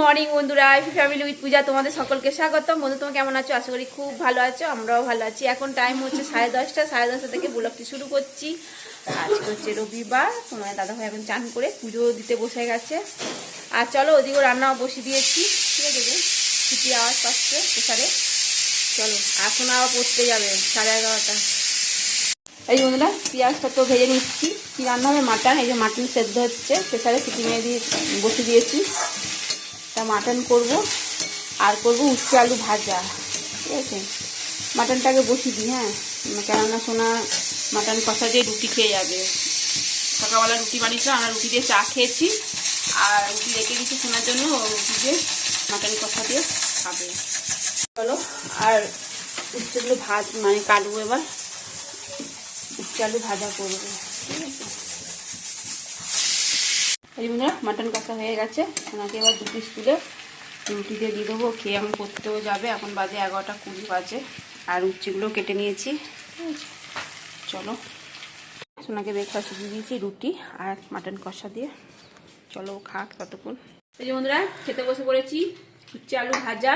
Morning বন্ধুরা, আইফি family with পূজা তোমাদের সকলকে স্বাগতম। বন্ধু, তোমার কেমন আছো? আশা করি খুব ভালো আছো, আমরাও ভালো আছি। এখন টাইম হচ্ছে সাড়ে দশটা সাড়ে দশটা থেকে ব্লগটি শুরু করছি। আজকে হচ্ছে রবিবার তোমার দাদা ভাই এখন চান করে পুজো দিতে বসে গেছে। আর চলো ওদিকেও রান্নাও বসিয়ে দিয়েছি, ঠিক আছে ছুটি আওয়াজ পাচ্ছে প্রেসারে। চলো, এখন আবার পড়তে যাবে সাড়ে এগারোটা। এই বন্ধুরা, পেঁয়াজটা তো ভেজে নিচ্ছি। কি রান্না হবে? মাটন, এই যে মাটন সেদ্ধ হচ্ছে, প্রেসারে সিটি মেরে দিয়ে বসে দিয়েছি। তা মাটন করব, আর করব উচ্ছে আলু ভাজা। ঠিক আছে? মাটনটাকে বসিয়ে দিই হ্যাঁ? কেননা সোনা মাটন কষা দিয়ে রুটি খেয়ে যাবে। সকালবেলা রুটি বানিয়েছিলাম আমরা রুটি দিয়ে চা খেয়েছি, আর রুটি রেখে দিচ্ছি শোনার জন্য রুটি দিয়ে মাটন কষা দিয়ে খাবে। চলো, আর উচ্ছেগুলো ভাজ মানে কাটবো এবার। উচ্ছে আলু ভাজা করব, ঠিক আছে? এই বন্ধুরা মাটন কষা হয়ে গেছে। ওনাকে এবার দু পিস তুলে রুটি দিয়ে দিয়ে দেবো। খেয়ে আমি করতেও যাবে। এখন বাজে এগারোটা কুড়ি বাজে। আর উচ্ছেগুলো কেটে নিয়েছি। চলো। সোনাকে ব্রেকফাস্ট দিয়ে দিয়েছি রুটি আর মাটন কষা দিয়ে। চলো খাক ততক্ষণ। এই যে বন্ধুরা খেতে বসে পড়েছি। উচ্ছে আলু ভাজা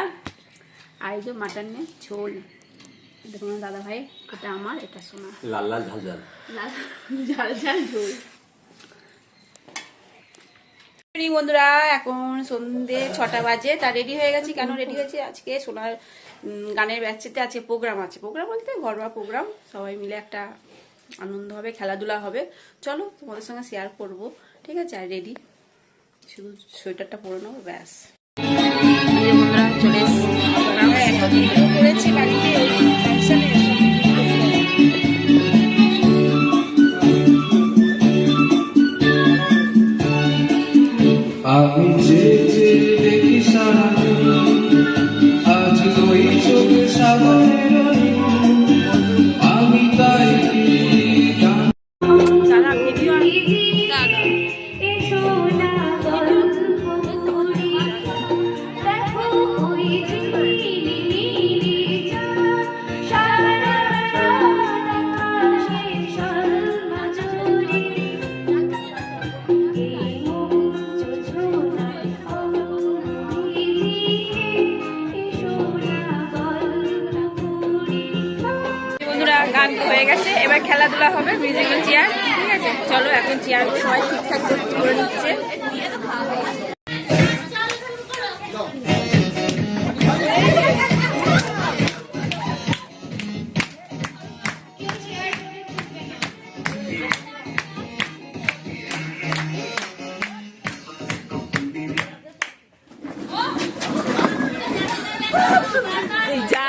আর এই যে মাটনের ঝোল। দেখুন দাদা ভাই এটা আমার এটা সোনা লাল লাল ঝাল ঝাল। লাল ঝাল ঝাল ঝোল। Morning বন্ধুরা এখন সন্ধে ছটা বাজে তা রেডি হয়ে গেছি। কেন রেডি হয়েছি? আজকে সোনার গানের ব্যাচেতে আছে প্রোগ্রাম আছে। প্রোগ্রাম বলতে ঘরোয়া প্রোগ্রাম সবাই মিলে একটা আনন্দ হবে খেলাধুলা হবে। চলো তোমাদের সঙ্গে শেয়ার করব। ঠিক আছে? আর রেডি শুধু সোয়েটারটা পরে নেব ব্যাস। বন্ধুরা চলে এসেছি। করেছি বাড়িতে গান হয়ে গেছে। এবার খেলাধুলা হবে মিউজিক্যাল চেয়ার ঠিক আছে? চলো এখন চেয়ার সবাই ঠিকঠাক করে নিচ্ছে। যা।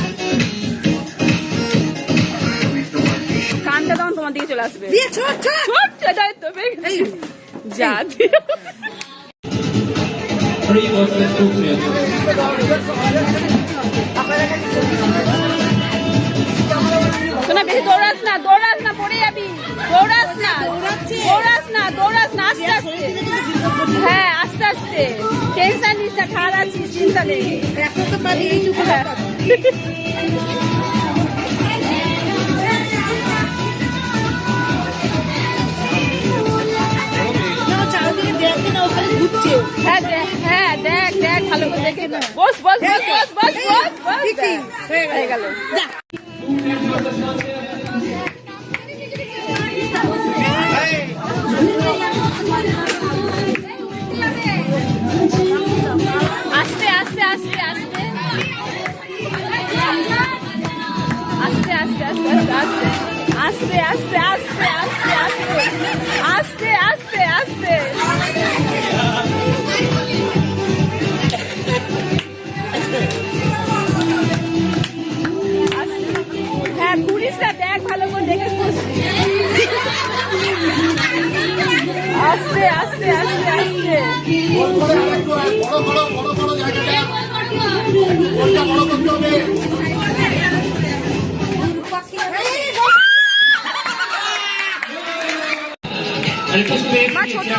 চলে আসবে। তো। যা. শোনা বেশি দৌড়াস না দৌড়াস না পড়ে যাবি। দৌড়াস না দৌড়াস না দৌড়াস না আস্তে আস্তে। হ্যাঁ আস্তে আস্তে। টেনশন নিস না খারাপ আছিস চিন্তা নেই। হ্যাঁ। হ্যাঁ হ্যাঁ দেখ দেখ ভালো করে দেখে। বস বস বস বস বস বস। হয়ে গেল আস্তে আস্তে আস্তে আস্তে মা ছোট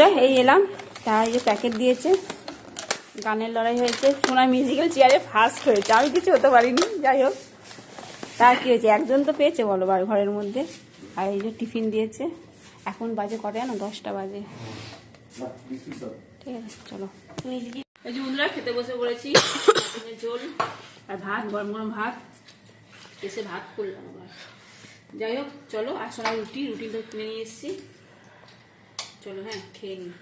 বন্ধুরা, এই এলাম। তার এই যে প্যাকেট দিয়েছে। গানের লড়াই হয়েছে। সোনা মিউজিক্যাল চেয়ারে ফার্স্ট হয়েছে। আমি কিছু হতে পারিনি, যাই হোক। তার কি হয়েছে? একজন তো পেয়েছে বলো বার ঘরের মধ্যে। আর এই যে টিফিন দিয়েছে। এখন বাজে কটা না দশটা বাজে। ঠিক আছে, চলো। যে বন্ধুরা, খেতে বসে পড়েছি। ঝোল আর ভাত, গরম গরম ভাত। এসে ভাত করলাম আবার। যাই হোক, চলো, আর সোনা রুটি। রুটি তো কিনে নিয়ে এসেছি। চলো হ্যাঁ খেয়ে নিই